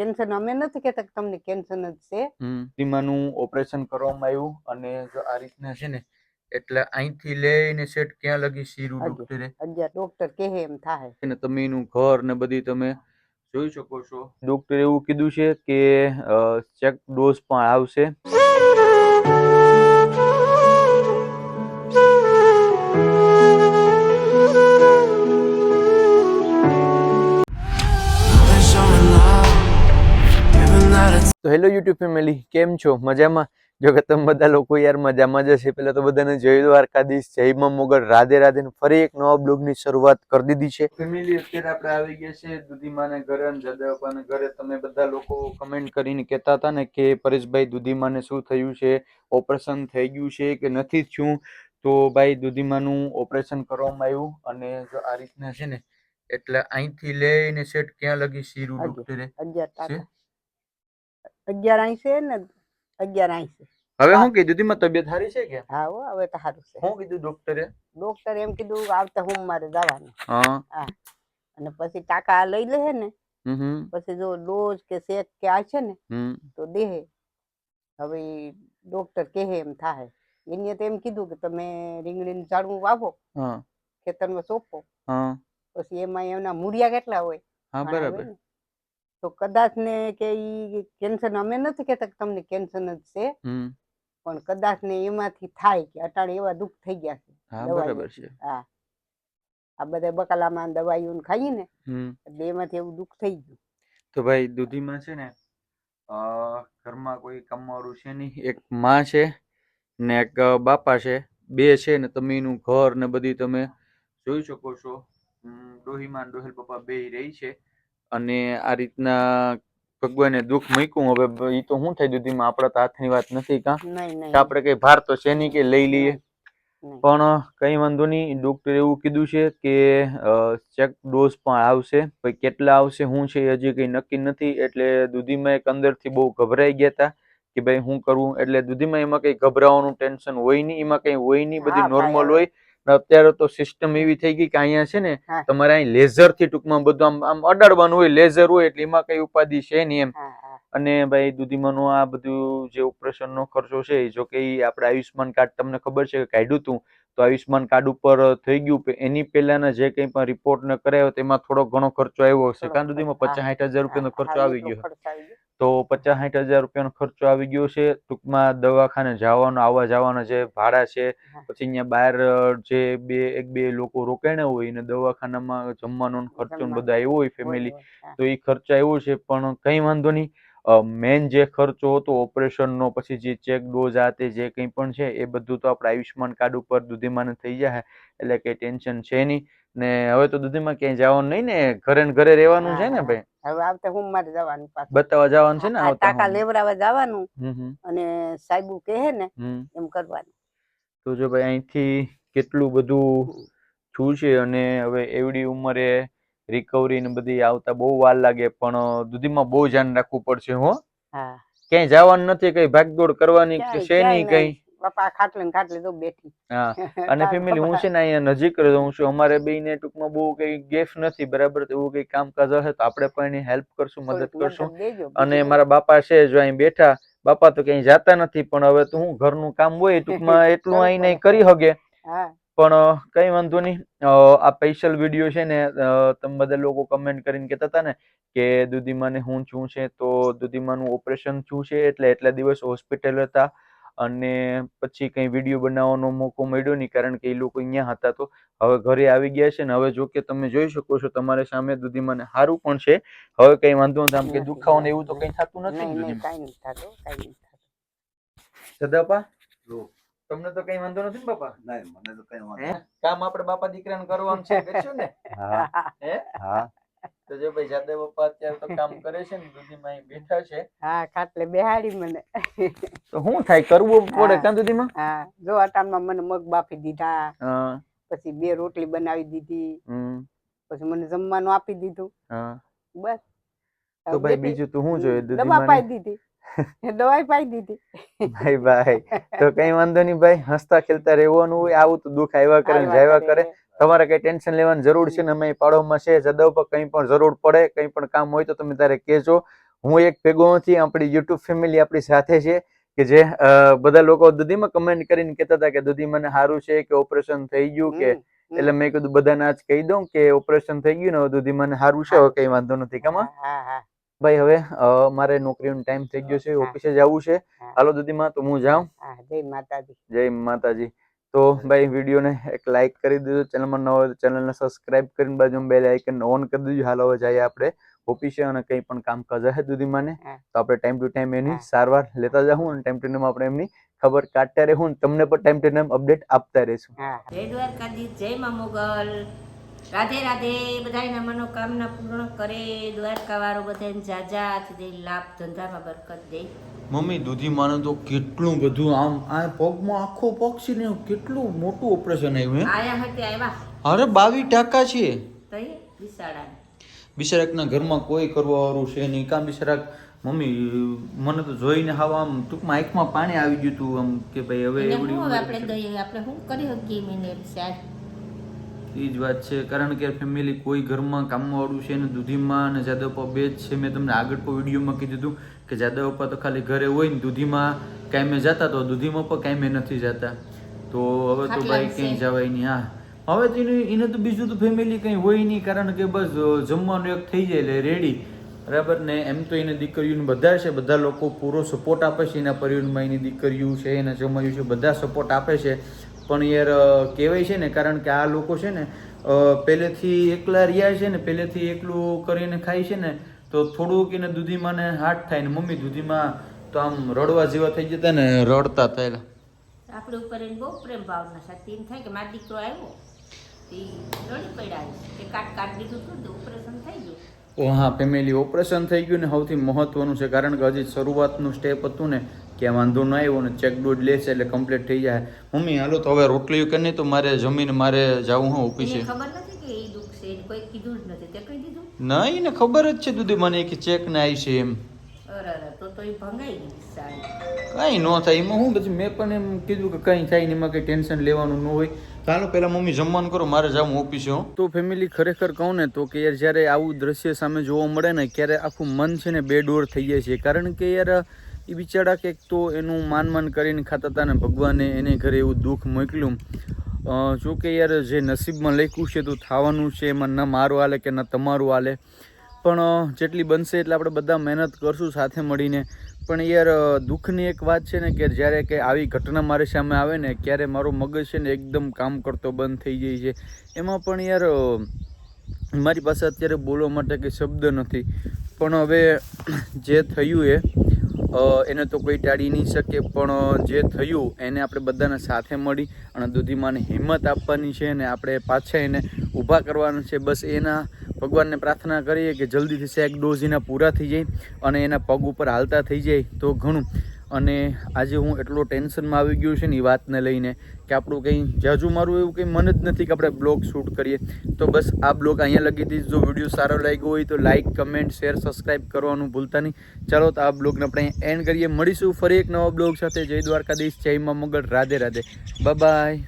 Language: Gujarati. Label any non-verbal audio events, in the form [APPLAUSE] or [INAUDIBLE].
કેન્સર અમે નથી કહેતા કે તમને કેન્સર જ છે. તેમાંનું ઓપરેશન કરવામાં આવ્યું અને જો આ રીતના છે ને એટલે અહીંથી લઈને સેટ ક્યાં લગી શીરું. ડોક્ટરે? અજ્યા ડોક્ટર કહે એમ થાય. અને તમે એનું ઘર ને બધી તમે જોઈ શકો છો. ડોક્ટરે એવું કીધું છે કે ચેક ડોઝ પણ આવશે. તો હેલો યુટ્યુબ ફેમિલી કેમ છો? મજામાં? જો કે તમે બધા લોકો યાર મજામાં જ હશે. પહેલા તો બધાને જય દ્વારકાધીશ જય માં મોગલ. રાધે રાધે ને ફરી એક નવા બ્લોગની શરૂઆત કરી દીધી છે. ફેમિલી અત્યારે આપણે આવી ગયા છે દુધીમાને ઘરે અને જાદવપાને ઘરે. તમે બધા લોકો કમેન્ટ કરીને કહેતા હતા ને કે પરેશભાઈ દુધીમાને શું થયું છે? ઓપરેશન થઈ ગયું છે કે નથી થયું? તો ભાઈ દુધીમાનું ઓપરેશન કરવામાં આવ્યું અને જો આ રીતના છે ને એટલે અહીંથી લઈને સેટ ક્યાં લગી શીરું હજુ. ડોક્ટરે અગિયાર છે? ટાંકા અગિયાર અહીં છે ને અગિયાર અહીં છે. હવે હા. શું કીધું દુધીમાં તબિયત સારી છે કે? હા હો હવે તો સારું છે. શું કીધું ડોક્ટરે? ડોક્ટર એમ કીધું કે આવતા સોમવારે જવાનું. હા. અને પછી ટાંકા લઈ લે ને. હમ હમ. પછી જો ડોઝ કે શેક કે આ છે ને હમ. તો દેહે હવે ડોક્ટર કહે એમ થાય એને તો એમ કીધું કે તમે રીંગણીનું ઝાડવું વાવો હા. ખેતરમાં સોંપો. હા. પછી એમાં એના મૂળિયા કેટલા હોય? હા ઘણા હોય બરાબર ને. તો કદાચ ને કે ઈ કેન્સર અમે નથી કેતા કે તમને કેન્સર જ છે પણ કદાચ ને એમાંથી થાય કે અટાણે એવા દુઃખ થઈ ગયા છે બરાબર છે. હા. આ બધા બકાલામાં દવાઈઓ ખાઈ ને એટલે એમાંથી એવું દુઃખ થઈ ગયું. તો ભાઈ દૂધીમાં છે ને અ, ઘરમાં કોઈ કામવાળું છે નહીં. એક માં છે ને એક બાપા છે. બે છે ને તમે એનું ઘર ને બધી તમે જોઈ શકો છો. દોહીમાં ડોહીમાં ડોહેલ પપ્પા બે રહી છે. અને આ રીતના ભગવાને દુઃખ મૂક્યું હવે એ તો શું થઈ દુધીમાં? આપણા તો હાથની વાત નથી કાં? આપણે કઈ ભાર તો છે નહીં કે લઈ લઈએ. પણ કઈ વાંધો નહીં ડોક્ટરે એવું કીધું છે કે ચેક ડોઝ પણ આવશે. ભાઈ કેટલા આવશે શું છે એ હજી કઈ નક્કી નથી. એટલે દૂધીમાં એક અંદરથી બહુ ગભરાઈ ગયા હતા કે ભાઈ શું કરવું એટલે દૂધીમાં એમાં કઈ ગભરાવાનું ટેન્શન હોય નહીં એમાં કઈ હોય નહીં બધી નોર્મલ હોય. અત્યારે તો સિસ્ટમ એવી થઈ ગઈ કે અહીંયા છે ને તમારે અહીં લેઝરથી ટૂંકમાં બધું આમ આમ અડાડવાનું હોય લેઝર હોય એટલે એમાં કઈ ઉપાધિ છે નહીં એમ. અને ભાઈ દુધીમાનો આ બધું જે ઓપરેશન નો ખર્ચો છે જો કે આપણે આયુષ્માન કાર્ડ તમને ખબર છે કે કાઢ્યું હતું તો આયુષ્માન કાર્ડ ઉપર થઈ ગયું એની પહેલાના જે કંઈ પણ રિપોર્ટ ને કરાયો તેમાં થોડો ઘણો ખર્ચો આવ્યો હશે. કારણ દુધીમાં પચાસ સાઠ હજાર રૂપિયાનો ખર્ચો આવી ગયો. ખર્ચ આવી ગયો. તો પચાસ સાઠ હજાર રૂપિયાનો ખર્ચો આવી ગયો છે. ટૂંકમાં દવાખાને જવાનો આવવા જવાના જે ભાડા છે પછી અહીંયા બહાર જે બે એક બે લોકો રોકાણા હોય ને દવાખાનામાં જમવાનો ખર્ચો બધા આવ્યો હોય ફેમિલી તો એ ખર્ચો આવ્યો છે પણ કઈ વાંધો નહીં. મેન જે ખર્ચો હતો ઓપરેશનનો પછી જે ચેક ડોઝ આ તે જે કંઈ પણ છે એ બધું તો આપણે આયુષ્માન કાર્ડ ઉપર દુધીમાને થઈ જાય એટલે કંઈ ટેન્શન છે નહીં. ને હવે તો દુધીમાં ક્યાંય જવાનું નહીં ને ઘરે ને ઘરે રહેવાનું છે ને ભાઈ? હવે આવતા મારે જવાનું પાછું. બતાવવા જવાનું છે ને ટાંકા. લેવડાવવા જવાનું. અને સાહેબુ કહે ને એમ કરવાનું. તો જો ભાઈ અહીંથી કેટલું બધું છે અને હવે એવડી ઉંમરે રિકવરી ને બધી આવતા બહુ વાર લાગે પણ દુધીમાં બહુ ધ્યાન રાખવું પડશે હો. હા. ક્યાંય જવાનું નથી કઈ ભાગદોડ કરવાની છે નહીં કઈ. બાપા ખાટલે ને ખાટલે તો બેઠી. હા. [LAUGHS] અને ફેમિલી હું છે ને અહીંયા નજીક રહું છું અમારે બેયને ટૂંકમાં બહુ કઈ ગેફ નથી બરાબર? તો એવું કઈ કામકાજ હશે તો આપણે પણ એની હેલ્પ કરશું મદદ કરશું. અને મારા બાપા છે જો અહીં બેઠા બાપા તો ક્યાંય જાતા નથી પણ હવે તો હું ઘરનું કામ હોય ટૂંકમાં [LAUGHS] એટલું અહીં નહીં કરી હગે. પણ કઈ વાંધો નહીં. આ સ્પેશિયલ વીડિયો છે ને તમે બધા લોકો કમેન્ટ કરીને કહેતા હતા ને કે દુધીમાને હું છું છે તો દુધીમાનું ઓપરેશન છું છે? એટલે એટલા દિવસ હોસ્પિટલ હતા. અને પછી કઈ વીડિયો બનાવવાનો મોકો મળ્યો નહીં કારણ કે એ લોકો અહીંયા હતા તો હવે ઘરે આવી ગયા છે ને હવે જો કે તમે જોઈ શકો છો તમારે સામે દુધીમાને સારું પણ છે. હવે કઈ વાંધો નથી આમ કે દુખાવો ને એવું તો કઈ થતું નથી સદાપા? તમને તો કઈ વાંધો નથી ને બાપા? નહીં મને તો કઈ વાંધો કામ આપણે બાપા દીકરાને કરવાનું છે કરશું ને. હા. હે? હા. તો જો ભાઈ જાદવ પપ્પા અત્યારે તો કામ કરે છે ને દુધીમાં અહીં બેઠા છે. હા ખાટલે બેહાડી મને. તો શું થાય કરવું પડે હા. કાં દુધીમાં? હા જો અટાણમાં મને મગ બાફી દીધા પછી બે રોટલી બનાવી દીધી પછી મને જમવાનું આપી દીધું. બસ. તો ભાઈ બીજું તો શું જોઈએ દવા પાઈ દીધી. [LAUGHS] દવાઈ પાઈ દીધી. ભાઈ ભાઈ. તો કઈ વાંધો નહીં ભાઈ હસતા ખેલતા રહેવાનું હોય આવું તો દુખ આવ્યા કરે જાવ્યા કરે. તમારે કઈ ટેન્શન લેવાની જરૂર છે ને અમે પાડોમાં છે જદવ પર કંઈ પણ જરૂર પડે કંઈ પણ કામ હોય તો તમે તારે કહેજો. હું એક ભેગો નથી આપણી યુટ્યુબ ફેમિલી આપણી સાથે છે કે જે બધા લોકો દુધીમાં કમેન્ટ કરીને કહેતા હતા કે દુધી મને સારું છે કે ઓપરેશન થઈ ગયું કે. એટલે મેં કીધું બધાને આજ કહી દઉં કે ઓપરેશન થઈ ગયું ને દુધી મને સારું છે હવે કઈ વાંધો નથી કમા ભાઈ હવે મારે મારે નોકરીનો ટાઈમ થઈ ગયો છે ઓફિસે જવું છે. હાલો દુધીમાં તો હું જાઉં. જય માતાજી. જય માતાજી. તો ભાઈ વિડીયોને એક લાઈક કરી દીધો ચેનલમાં ન હોય તો ચેનલને સબસ્ક્રાઇબ કરીને બાજુ બેલ આઇકન ઓન કરી દીધું હાલ હવે જઈએ આપણે ઓફિસે અને કંઈ પણ કામકાજ હે દુધીમાને. તો આપણે ટાઈમ ટુ ટાઈમ એની સારવાર લેતા જાઉં અને ટાઈમ ટુ ટાઈમ આપણે એમની ખબર કાઢતા રહેવું તમને પણ ટાઈમ ટુ ટાઈમ અપડેટ આપતા રહીશું. જય દ્વારકાધીશ જય મા મોગલ. રાધે રાધે બધાયના મનોકામના પૂર્ણ કરે. દ્વારકા વાળો બધાને જાજા હાથ દે લાભ ધંધામાં બરકત દે. મમ્મી દૂધીમાને તો કેટલું બધું આમ આ પગમાં આખો પગ છે ને કેટલું મોટું ઓપરેશન આવ્યું આયા હતી આવ્યા અરે બાવી ટકા છે. તઈ બિસાડા બિચારાકના ઘરમાં કોઈ કરવા વાળું છે નહીં. કામ બિચારાક મમ્મી મને તો જોઈને હાવ આમ ટૂંકમાં આંખમાં પાણી આવી ગયું હતું આમ કે ભાઈ હવે આપણે આપણે શું કરી શકીએ મેં સાહેબ? એ જ વાત છે. કારણ કે ફેમિલી કોઈ ઘરમાં કામવાળું છે ને દૂધીમાં અને જાદવપા બે જ છે. મેં તમને આગળ પણ વિડીયોમાં કીધું હતું કે જાદવપા તો ખાલી ઘરે હોય ને દૂધીમાં કાંઈ જતા તો દૂધીમાં પણ કાંઈ નથી જતા. તો હવે તો ભાઈ ક્યાંય જવાય નહીં. હા. હવે તો એને એને તો બીજું તો ફેમિલી કંઈ હોય નહીં. કારણ કે બસ જમવાનું એક થઈ જાય એટલે રેડી બરાબર? ને એમ તો એને દીકરીઓને બધા છે. બધા લોકો પૂરો સપોર્ટ આપે છે એના પરિવારમાં. એની દીકરીઓ છે એના જમાયું છે બધા સપોર્ટ આપે છે. પણ યાર કહેવાય છે ને, કારણ કે આ લોકો છે ને પહેલેથી એકલા રહ્યા છે ને પહેલેથી એકલું કરીને ખાય છે ને, તો થોડુંક એને દૂધીમાં ને હાથ થાય ને, મમ્મી દૂધીમાં તો આમ રડવા જેવા થઈ જતા ને, રડતા થયેલા. આપણે ઉપર એને બહુ પ્રેમ ભાવના સાથે, એમ થાય કે મારો દીકરો આવ્યો, તે રડી પડ્યા છે કાટ કાટ દીધું હતું ઓપરેશન થઈ ગયું. ઓ હા ફેમિલી ઓપરેશન થઈ ગયું ને સૌથી મહત્વનું છે કારણ કે હજી શરૂઆતનું સ્ટેપ હતું ને કે વાંધો ન આવ્યો ને ચેક ડોઝ લેશે એટલે કમ્પ્લીટ થઈ જાય. મમ્મી હાલો તો હવે રોટલી કરી તો મારે જમીન મારે જવું હું ઓફિસે. એને ખબર નથી કે એ દુઃખ છે? એને કોઈ કીધું જ નથી. તે કહી દીધું? ના ને ખબર જ છે દુધી મને કે ચેક ના આવી છે એમ. અરે તો તો એ ભંગાઈ ગઈ સારી કાંઈ ન થાય. એમાં હું પછી મેં પણ એમ કીધું કે કંઈ થાય નહીં એમાં કંઈ ટેન્શન લેવાનું ન હોય. ચાલો પહેલાં મમ્મી જમવાનું કરો, મારે જાઉં ઓફિસે તો ફેમિલી ખરેખર કહું ને તો કે યાર જ્યારે આવું દ્રશ્ય સામે જોવા મળે ને, ત્યારે આખું મન છે ને બેડોર થઈ જાય છે. કારણ કે યાર એ બિચારા કંઈક તો એનું માન માન કરીને ખાતા હતા ને ભગવાને એને ઘરે એવું દુઃખ મોકલ્યું. જો કે યાર, જે નસીબમાં લખ્યું છે તો થવાનું છે, એમાં ન મારું હાલે કે ન તમારું હાલે. પણ જેટલી બનશે એટલે આપણે બધા મહેનત કરશું સાથે મળીને. પણ યાર દુઃખની એક વાત છે ને કે જ્યારે કે આવી ઘટના મારી સામે આવે ને, ત્યારે મારો મગજ છે ને એકદમ કામ કરતો બંધ થઈ જાય છે. એમાં પણ યાર મારી પાસે અત્યારે બોલવા માટે કંઈ શબ્દ નથી. પણ હવે જે થયું એ એને તો કોઈ ટાળી નહીં શકે, પણ જે થયું એને આપણે બધાને સાથે મળી અને દુધીમાને હિંમત આપવાની છે અને આપણે પાછા એને ઊભા કરવાના છે. બસ એના ભગવાનને પ્રાર્થના કરીએ કે જલ્દીથી શેક ડોઝ એના પૂરા થઈ જાય અને એના પગ ઉપર હાલતા થઈ જાય તો ઘણું. અને આજે હું એટલો ટેન્શનમાં આવી ગયો છે ને એ વાતને લઈને કે આપણું કંઈ જાજુ મારું એવું કંઈ મન જ નથી કે આપણે બ્લોગ શૂટ કરીએ. તો બસ આ બ્લોગ અહીંયા લગી દઈશ. જો વીડિયો સારો લાગ્યો હોય તો લાઇક કમેન્ટ, શેર સબસ્ક્રાઈબ કરવાનું ભૂલતા નહીં. ચાલો તો આ બ્લોગને આપણે એન્ડ કરીએ. મળીશું ફરી એક નવા બ્લોગ સાથે. જય દ્વારકાધીશ, જય મા મંગળ. રાધે રાધે. બાય.